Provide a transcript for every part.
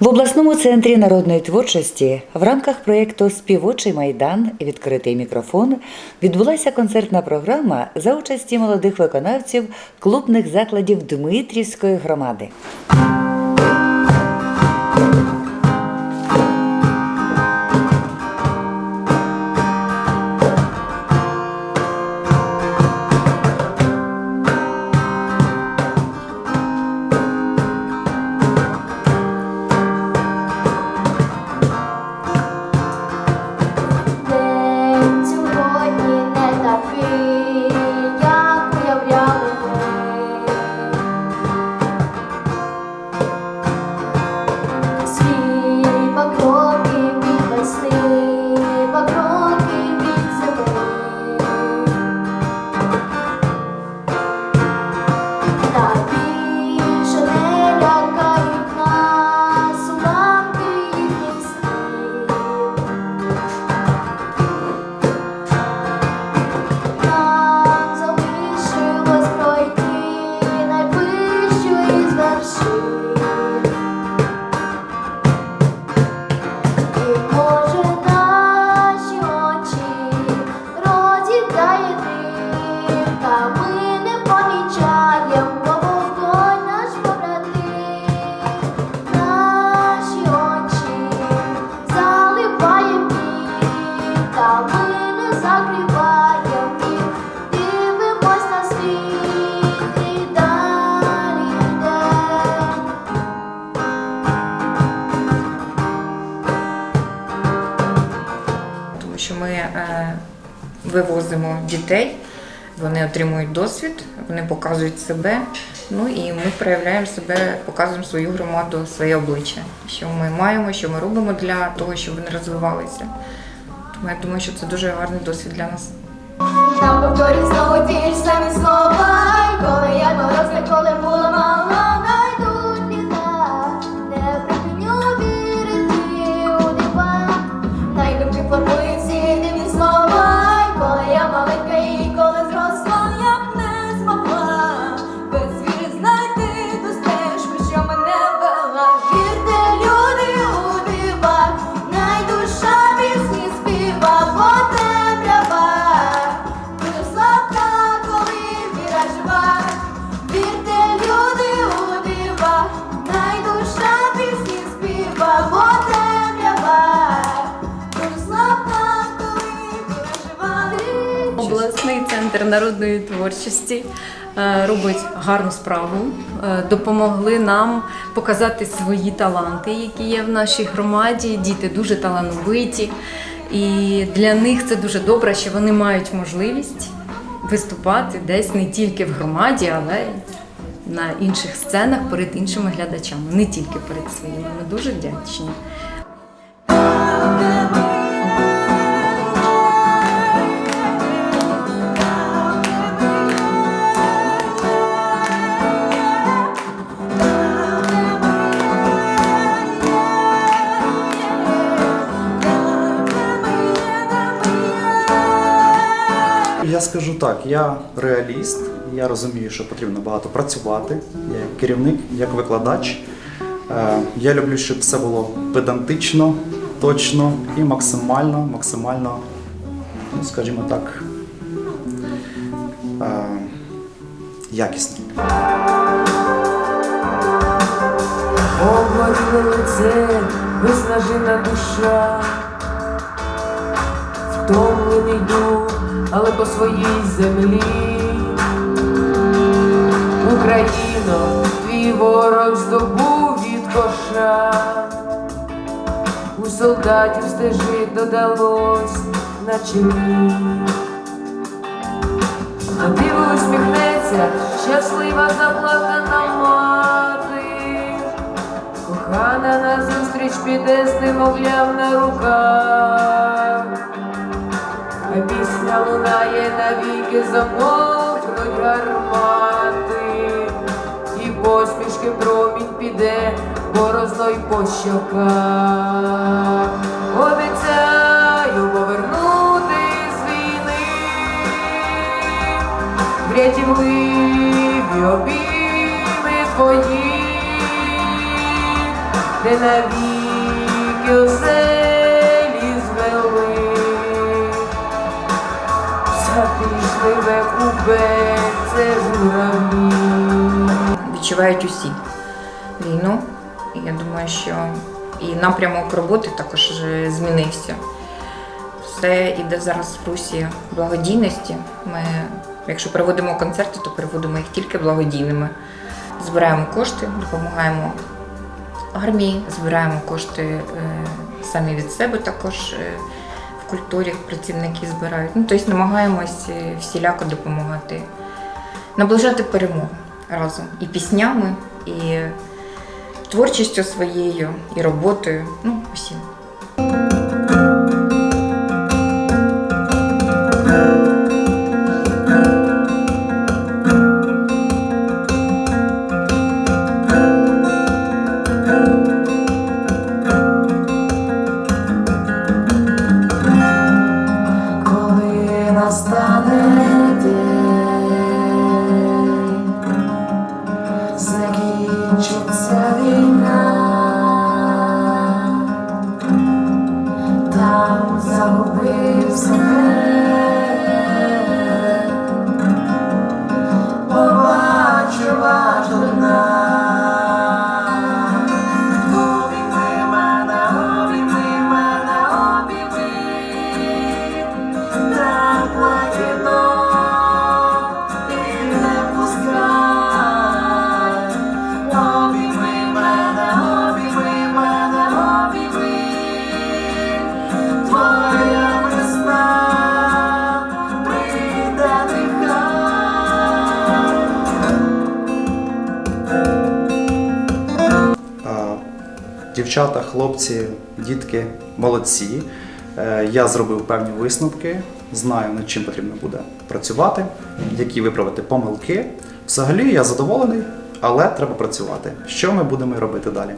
В обласному центрі народної творчості в рамках проєкту Співочий майдан відкритий мікрофон відбулася концертна програма за участі молодих виконавців клубних закладів Дмитрівської громади. Вивозимо дітей, вони отримують досвід, вони показують себе. Ну і ми проявляємо себе, показуємо свою громаду, своє обличчя, що ми маємо, що ми робимо для того, щоб вони розвивалися. Тому я думаю, що це дуже гарний досвід для нас. Нам повторюють знову ті ж самі слова, коли я доросла, коли народної творчості е, робить гарну справу. Е, Допомогли нам показати свої таланти, які є в нашій громаді. Діти дуже талановиті, і для них це дуже добре, що вони мають можливість виступати десь не тільки в громаді, але й на інших сценах перед іншими глядачами, не тільки перед своїми. Ми дуже вдячні. Я скажу так, я реаліст, я розумію, що потрібно багато працювати. Я як керівник, як викладач. Е, Я люблю, щоб все було педантично, точно і максимально, максимально, ну скажімо так, е, якісно. Обводили лице, виснажена душа, втомлений дух, але по своїй землі. Україно, твій ворог здобув від коша. У солдатів стежить додалось на чолі. На диво усміхнеться, щаслива заплакана мати. Кохана назустріч піде з немовлям на руках, пісня лунає навіки замовкнуть гармати, і посмішки промінь піде борозною по щоках. Обіцяю повернути з війни врятівливі обійми твої. де навіки оселі живе купе, це журавлі. Відчувають усі війну. Я думаю, що і напрямок роботи також змінився. Все йде зараз в русі благодійності. Ми, якщо проводимо концерти, то проводимо їх тільки благодійними. Збираємо кошти, допомагаємо армії, збираємо кошти е, самі від себе також е, культурі працівники збирають. Ну, тобто намагаємось е, всіляко допомагати, наближати перемогу разом і піснями, і творчістю своєю, і роботою. Ну, усім. закінчиться Дівчата, хлопці, дітки молодці. Е, Я зробив певні висновки, знаю, над чим потрібно буде працювати, які виправити помилки. Взагалі я задоволений, але треба працювати. Що ми будемо робити далі?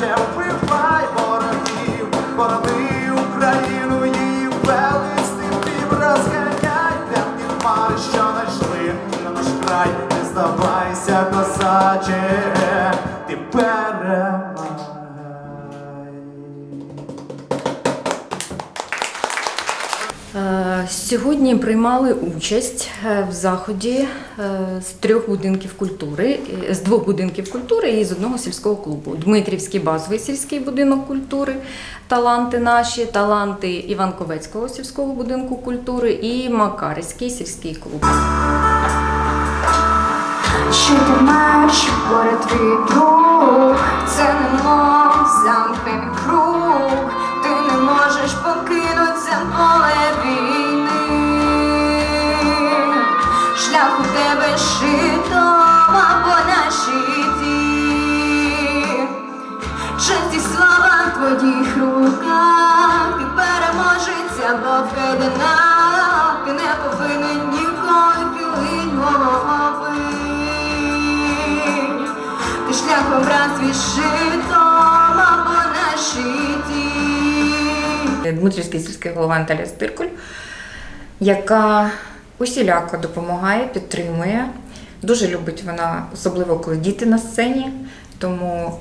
shall free. Сьогодні приймали участь е, в заході е, з трьох будинків культури, з двох будинків культури і з одного сільського клубу. Дмитрівський базовий сільський будинок культури, таланти наші, таланти Іванковецького сільського будинку культури і Макарівський сільський клуб. Що ти маєш поряд друг, це немов замкнений круг, ти не можеш покинути це поле війни. Тебе шитом або на щиті. Честь і слава в твоїх руках, ти переможеться, бо в кайданах ти не повинен ніколи хилить голови. Ти шлях образ свій шитом або на щиті. Дмитрівський сільський голова Наталія Стиркуль, яка усіляко допомагає, підтримує. Дуже любить вона, особливо коли діти на сцені, тому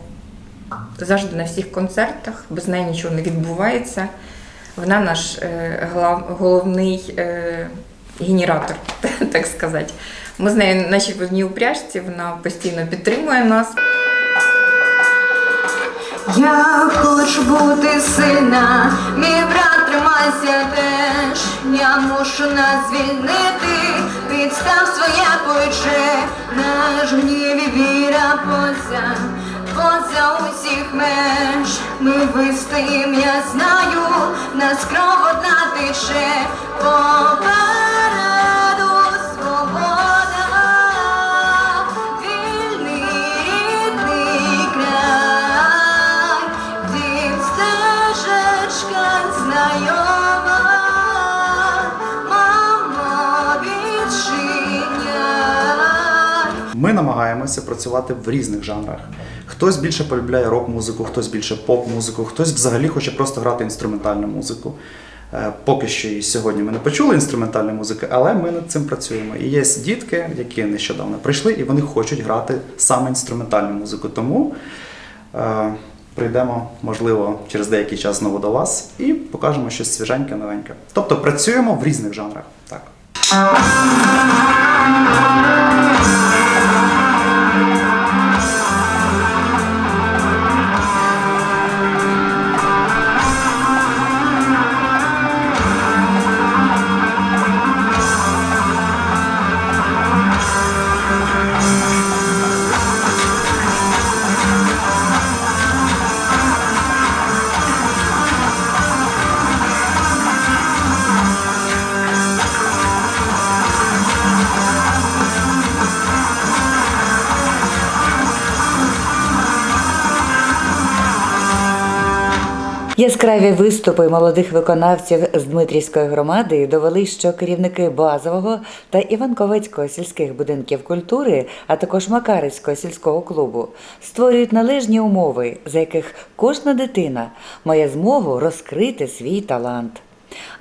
завжди на всіх концертах, без неї нічого не відбувається. Вона наш е, головний е, генератор, так сказати. Ми з нею наші в одній упряжці, вона постійно підтримує нас. Я хочу бути сильна, мій брат тримайся теж. Я мушу нас звільнити, підстав своє плече, наш гніві віра поза, поза усіх меж. Ми вистоїм, я знаю, нас кров одна тече, попереду намагаємося працювати в різних жанрах. Хтось більше полюбляє рок-музику, хтось більше поп-музику, хтось взагалі хоче просто грати інструментальну музику. Е, Поки що і сьогодні ми не почули інструментальної музики, але ми над цим працюємо. І є дітки, які нещодавно прийшли, і вони хочуть грати саме інструментальну музику. Тому е, прийдемо, можливо, через деякий час знову до вас і покажемо щось свіженьке, новеньке. Тобто працюємо в різних жанрах. Так. Яскраві виступи молодих виконавців з Дмитрівської громади довели, що керівники базового та Іванковецького сільських будинків культури, а також Макарівського сільського клубу, створюють належні умови, за яких кожна дитина має змогу розкрити свій талант.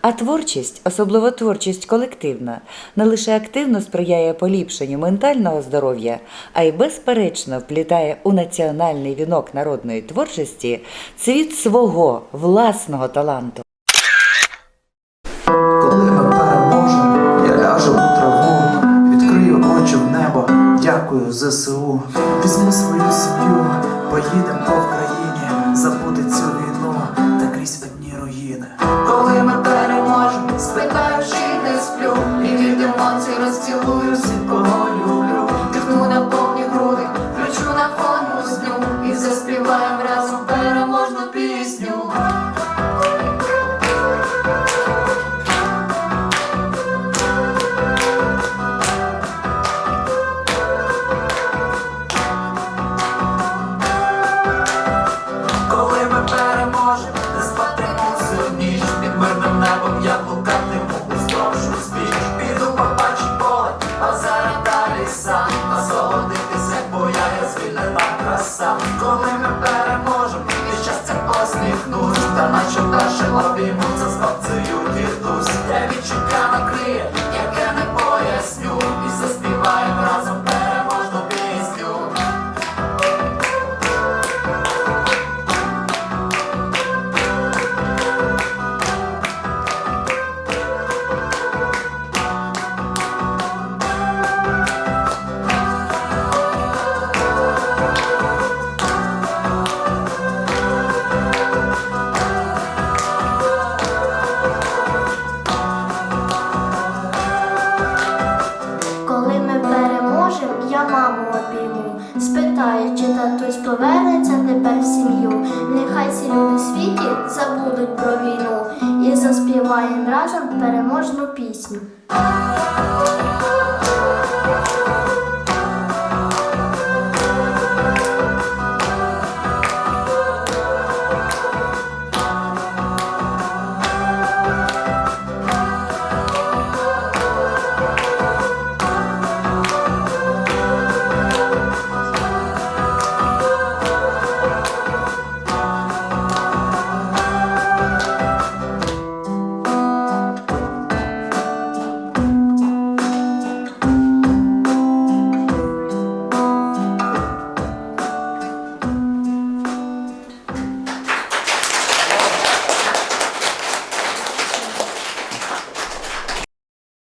А творчість, особливо творчість колективна, не лише активно сприяє поліпшенню ментального здоров'я, а й безперечно вплітає у національний вінок народної творчості цвіт свого власного таланту. Коли ми переможемо, я ляжу у траву, відкрию очі в небо, дякую ЗСУ. Візьму свою сім'ю, поїдемо по Вкраїні, забути цю тепер сім'ю. Нехай ці люди світі забудуть про війну і заспіваємо разом переможну пісню.